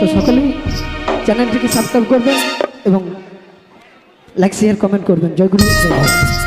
তো সকলেই চ্যানেলটিকে সাবস্ক্রাইব করবেন এবং লাইক শেয়ার কমেন্ট করবেন। জয়গুরু জয়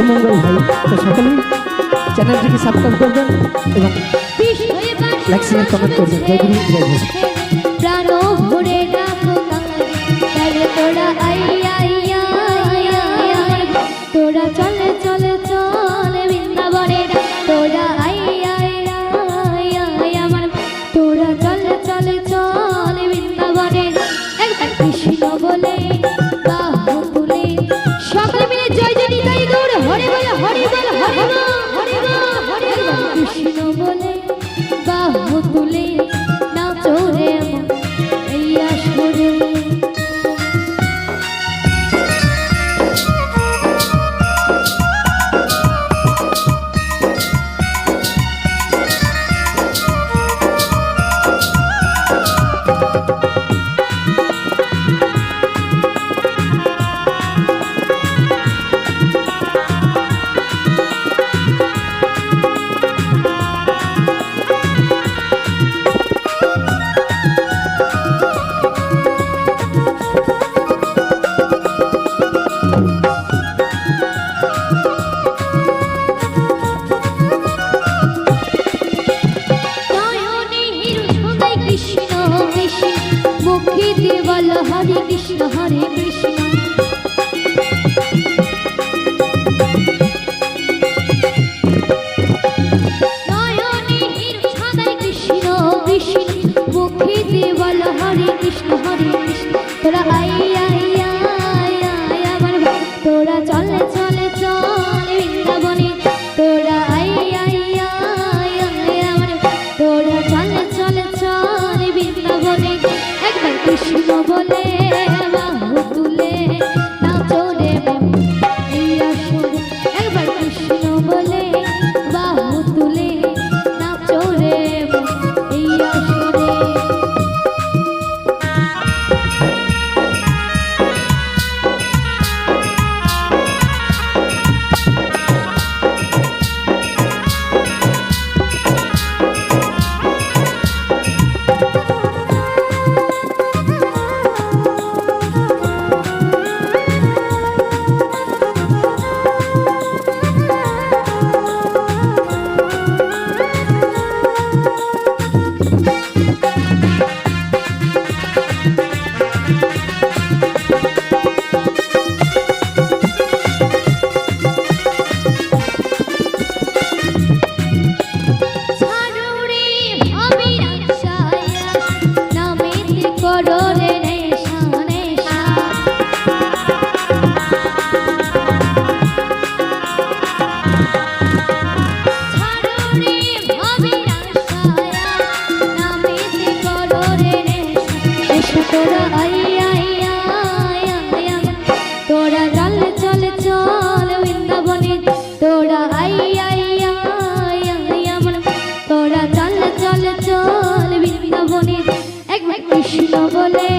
এমঙ্গল মঙ্গল ভালো। তো সকলেই চ্যানেলটিকে সাবস্ক্রাইব করবেন এবং লাইক শেয়ার কমেন্ট করবেন। জয় গুরু জয় গুরু। প্রাণ ভরে ডাকো বলে সখী দেওয়াল, হরে কৃষ্ণ হরে কৃষ্ণ। কৃষ্ণ কৃষ্ণ। মুখে দেওয়াল, হরে কৃষ্ণ হরে কৃষ্ণ। তোরা আই তোরা চল চল চল বৃন্দাবনে, তোরা আই আই আই আই আমার তোরা চল চল চল বৃন্দাবনে এক কৃষ্ণ বলে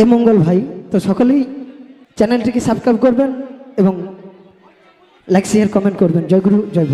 এ মঙ্গল ভাই, তো সকলেই চ্যানেলটিকে সাবস্ক্রাইব করবেন এবং লাইক শেয়ার কমেন্ট করবেন। জয়গুরু জয়